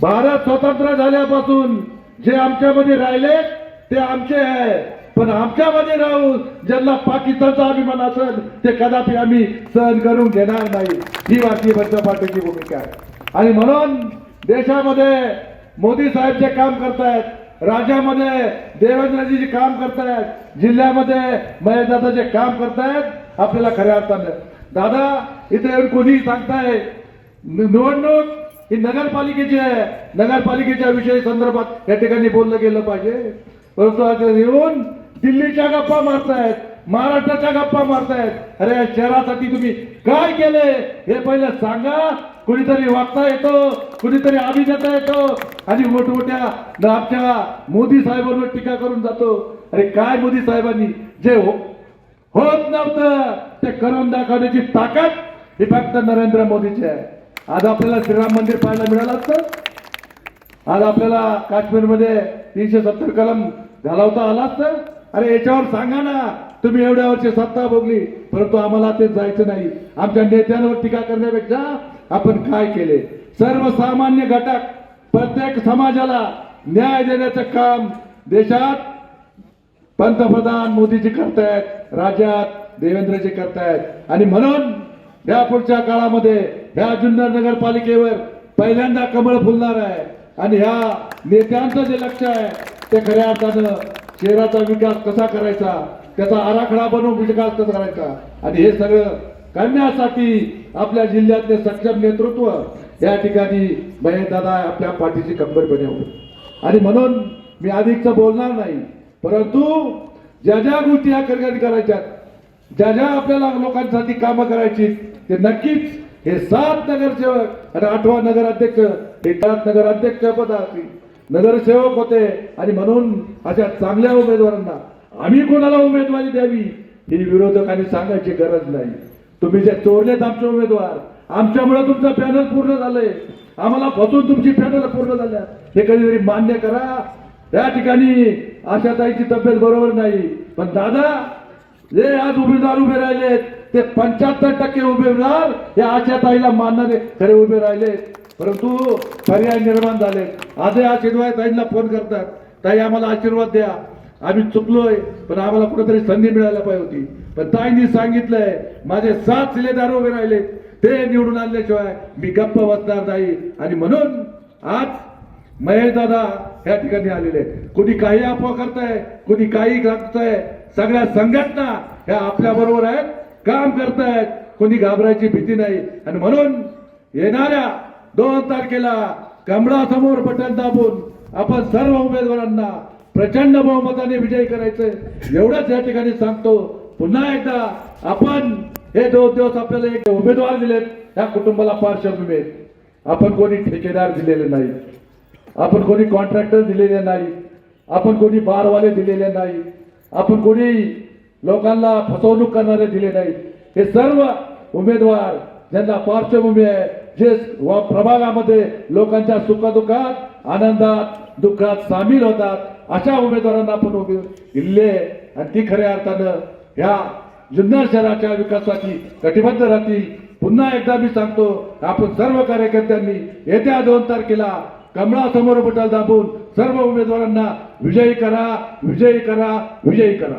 भारत स्वतंत्र झाल्यापासून जे आमच्यामध्ये राहिले ते आमचे आहे. पण आमच्यामध्ये राहून ज्यांना पाकिस्तानचा अभिमान असेल ते कदापि आम्ही सहन करून घेणार नाही. ही भारतीय जनता पार्टीची भूमिका आहे. आणि म्हणून देशामध्ये मोदी साहेब जे काम करतायत राज्यामध्ये देवेंद्रजी जे काम करतायत जिल्ह्यामध्ये महेशदादा जे काम करतायत आपल्याला खऱ्या अर्थानं दादा इथे येऊन कोणीही सांगताय निवडणूक हे नगरपालिकेचे आहे. नगरपालिकेच्या विषयी संदर्भात या ठिकाणी बोललं गेलं पाहिजे. परंतु आता येऊन दिल्लीच्या गप्पा मारतायत महाराष्ट्राच्या गप्पा मारतायत. अरे या शहरासाठी तुम्ही काय केले? हे पहिलं सांगा. कुणीतरी वागता येतो कुणीतरी अभिनेता येतो. आणि मोठमोठ्या आमच्या मोदी साहेबांवर टीका करून जातो. अरे काय मोदी साहेबांनी? जे हो होत नव्हतं ते करून दाखवण्याची ताकद ही फक्त नरेंद्र मोदीची आहे. आज आपल्याला श्रीराम मंदिर पाहायला मिळालं असतं. आज आपल्याला काश्मीरमध्ये तीनशे सत्तर कलम घालवता आला असतं. अरे याच्यावर सांगा ना तुम्ही एवढ्या वर्षी सत्ता भोगली परंतु आम्हाला ते जायचं नाही. आमच्या नेत्यांवर टीका करण्यापेक्षा आपण काय केले? सर्वसामान्य घटक प्रत्येक समाजाला न्याय देण्याचं काम देशात पंतप्रधान मोदीजी करतायत राज्यात देवेंद्रजी करतायत. आणि म्हणून या पुढच्या काळामध्ये ह्या जुन्नर नगरपालिकेवर पहिल्यांदा कमळ फुलणार आहे. आणि ह्या नेत्यांचं जे लक्ष आहे ते खऱ्या अर्थानं शहराचा विकास कसा करायचा त्याचा आराखडा बनवून विकास कसा करायचा? आणि हे सगळं करण्यासाठी आपल्या जिल्ह्यातले सक्षम नेतृत्व या ठिकाणी दादा आपल्या पाठीची कंबरपणे होते आणि म्हणून मी अधिकचं बोलणार नाही परंतु ज्या ज्या गोष्टी या ठिकाणी करायच्या ज्या ज्या आपल्याला लोकांसाठी कामं करायची ते नक्कीच हे सात नगरसेवक आणि आठवा नगराध्यक्ष हे सात नगराध्यक्ष पदार्थी नगरसेवक होते. आणि म्हणून अशा चांगल्या उमेदवारांना आम्ही कोणाला उमेदवारी द्यावी ही विरोधकांनी सांगायची गरज नाही. तुम्ही जे चोरलेत आमचे उमेदवार आमच्यामुळे तुमचं पॅनल पूर्ण झालंय. आम्हाला फसून तुमची पॅनल पूर्ण झाल्या. हे कधीतरी मान्य करा. त्या ठिकाणी आशाताईची तब्येत बरोबर नाही. पण दादा जे आज उमेदवार उभे राहिलेत ते पंच्याहत्तर टक्के उभे उमेदवार या आशाताईला मानणारे खरे उभे राहिले. परंतु पर्याय निर्माण झाले. आजही आशीर्वाद ताईंना फोन करतात. ताई आम्हाला आशीर्वाद द्या. आम्ही चुकलोय पण आम्हाला कुठेतरी संधी मिळायला पाहिजे होती. पण ताईंनी सांगितलंय माझे सात शिलेदार उभे राहिले. ते निवडून आणल्याशिवाय मी गप्प बसणार नाही. आणि म्हणून आज महेश दादा या ठिकाणी आलेले कुणी काही अफवा करताय कुणी काही करताय सगळ्या संघटना ह्या आपल्या बरोबर आहेत. काम करतायत कोणी घाबरायची भीती नाही. आणि म्हणून येणाऱ्या दोन तारखेला कमळासमोर बटन दाबून आपण सर्व उमेदवारांना प्रचंड बहुमताने विजय करायचं एवढंच या ठिकाणी सांगतो. पुन्हा एकदा आपण हे दोन दिवस आपल्याला एक उमेदवार दिलेत ह्या कुटुंबाला पार्श्वभूमी आहेत. आपण कोणी ठेकेदार दिलेले नाही. आपण कोणी कॉन्ट्रॅक्टर दिलेले नाही. आपण कोणी बारवाले दिलेले नाही. आपण कोणी लोकांना फसवणूक करणारे दिले नाही हे सर्व उमेदवार ज्यांना पार्श्वभूमी आहे जे व प्रभागामध्ये लोकांच्या सुखदुःखात आनंदात दुःखात सामील होतात अशा उमेदवारांना आपण उभे दिले आणि ती खऱ्या अर्थानं ह्या जुन्नर शहराच्या विकासाची कटिबद्ध राहतील. पुन्हा एकदा मी सांगतो आपण सर्व कार्यकर्त्यांनी येत्या दोन तारखेला कमळासमोर बटल दाबून सर्व उमेदवारांना विजयी करा विजयी करा विजयी करा.